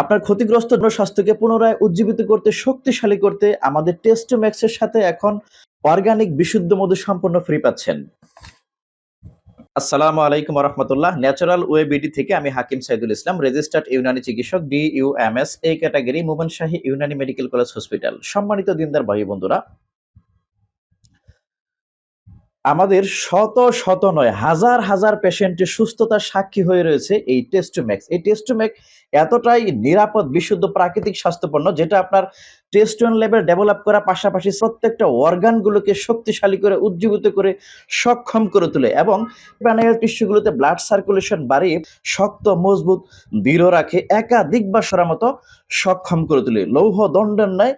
আপনার ক্ষতিগ্রস্ত স্বাস্থ্যকে পুনরায় উজ্জীবিত করতে, শক্তিশালী করতে আমাদের টেস্ট ম্যাক্সের সাথে এখন অর্গানিক বিশুদ্ধ মধু সম্পূর্ণ ফ্রি পাচ্ছেন। আসসালামু আলাইকুম রহমতুল্লাহ ন্যাচারাল ওয়েবিডি থেকে আমি হাকিম সাইদুল ইসলাম, রেজিস্টার্ড ইউনানি চিকিৎসক ডি ইউ এম এস এই category Mohan Shahi Unani medical college hospital. সম্মানিত দিনদার ভাই বন্ধুরা, আমাদের শত শত নয়, হাজার হাজার পেশেন্টের সুস্থতার সাক্ষী হয়ে রয়েছে এই টেস্টোম্যাক্স। এই টেস্টোম্যাক এতটাই নিরাপদ বিশুদ্ধ প্রাকৃতিক স্বাস্থ্যপণ্য যেটা আপনার টেস্টোন লেভেল ডেভেলপ করার পাশাপাশি প্রত্যেকটা অর্গানগুলোকে শক্তিশালী করে, উজ্জীবিত করে, সক্ষম করে তোলে এবং প্রাণায়াল টিস্যুগুলোতে ব্লাড সার্কুলেশন বাড়িয়ে শক্ত, মজবুত, দৃঢ় রাখে একাধিকবার সরার মতো সক্ষম করে তোলে। লৌহ দণ্ডের ন্যায়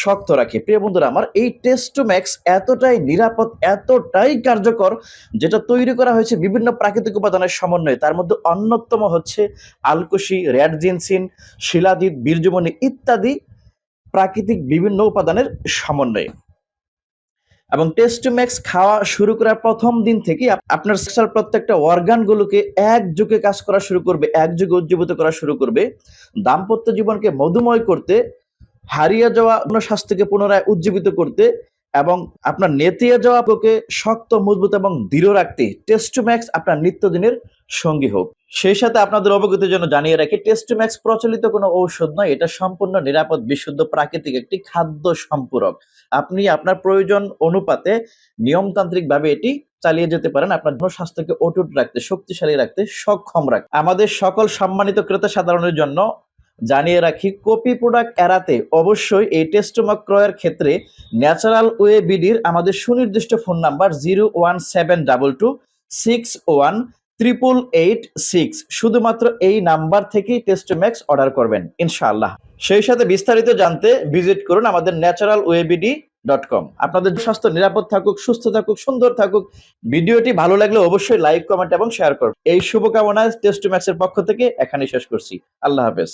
শক্ত রাখে। প্রিয় বন্ধুরা, আমার এই টেস্টোম্যাক্স এতটাই নিরাপদ, এতটাই কার্যকর, যেটা তৈরি করা হয়েছে বিভিন্ন প্রাকৃতিক উপাদানের সমন্বয়ে। তার মধ্যে অন্যতম হচ্ছে আলকুশি র্যাডজিনসিন শিলাদিত বীর্যমণি ইত্যাদি প্রাকৃতিক বিভিন্ন উপাদানের সমন্বয়ে। এবং টেস্টোম্যাক্স খাওয়া শুরু করার প্রথম দিন থেকে আপনার সেক্সুয়াল প্রত্যেকটা অর্গানগুলোকে একযোগে কাজ করা শুরু করবে, একযোগে উজ্জীবিত করা শুরু করবে। দাম্পত্য জীবনকে মধুময় করতে, হারিয়ে যাওয়া স্বাস্থ্যকে পুনরায় উজ্জীবিত করতে এবং আপনার নেতিয়ে যাওয়া আপনাকে শক্ত, মজবুত এবং দৃঢ় রাখতে টেস্টোম্যাক্স আপনার নিত্যদিনের সঙ্গী হোক। সেই সাথে আপনাদের অবগতির জন্য জানিয়ে রাখি টেস্টোম্যাক্স প্রচলিত কোনো ঔষধ নয়, এটা সম্পূর্ণ নিরাপদ, বিশুদ্ধ প্রাকৃতিক একটি খাদ্য সম্পূরক। আপনি আপনার প্রয়োজন অনুপাতে নিয়মতান্ত্রিকভাবে এটি চালিয়ে যেতে পারেন, আপনার স্বাস্থ্যকে অটুট রাখতে, শক্তিশালী রাখতে, সক্ষম রাখতে। আমাদের সকল সম্মানিত ক্রেতা সাধারণের জন্য জানিয়ে রাখি, কপি প্রোডাক্ট এড়াতে অবশ্যই এই টেস্টোমক ক্রয়ের ক্ষেত্রে ন্যাচারাল ওয়ে বিডির আমাদের সুনির্দিষ্ট phone number zero one seven double two six one triple eight six শুধুমাত্র এই নাম্বার থেকেই টেস্ট ম্যাক্স অর্ডার করবেন, ইনশাআল্লাহ। সেই সাথে বিস্তারিত জানতে ভিজিট করুন আমাদের ন্যাচারাল ওয়েবিডি ডট কম। আপনাদের স্বাস্থ্য নিরাপদ থাকুক, সুস্থ থাকুক, সুন্দর থাকুক। ভিডিওটি ভালো লাগলে অবশ্যই লাইক, কমেন্ট এবং শেয়ার করুন। এই শুভকামনায় টেস্ট ম্যাক্সের পক্ষ থেকে এখানেই শেষ করছি। আল্লাহ হাফেজ।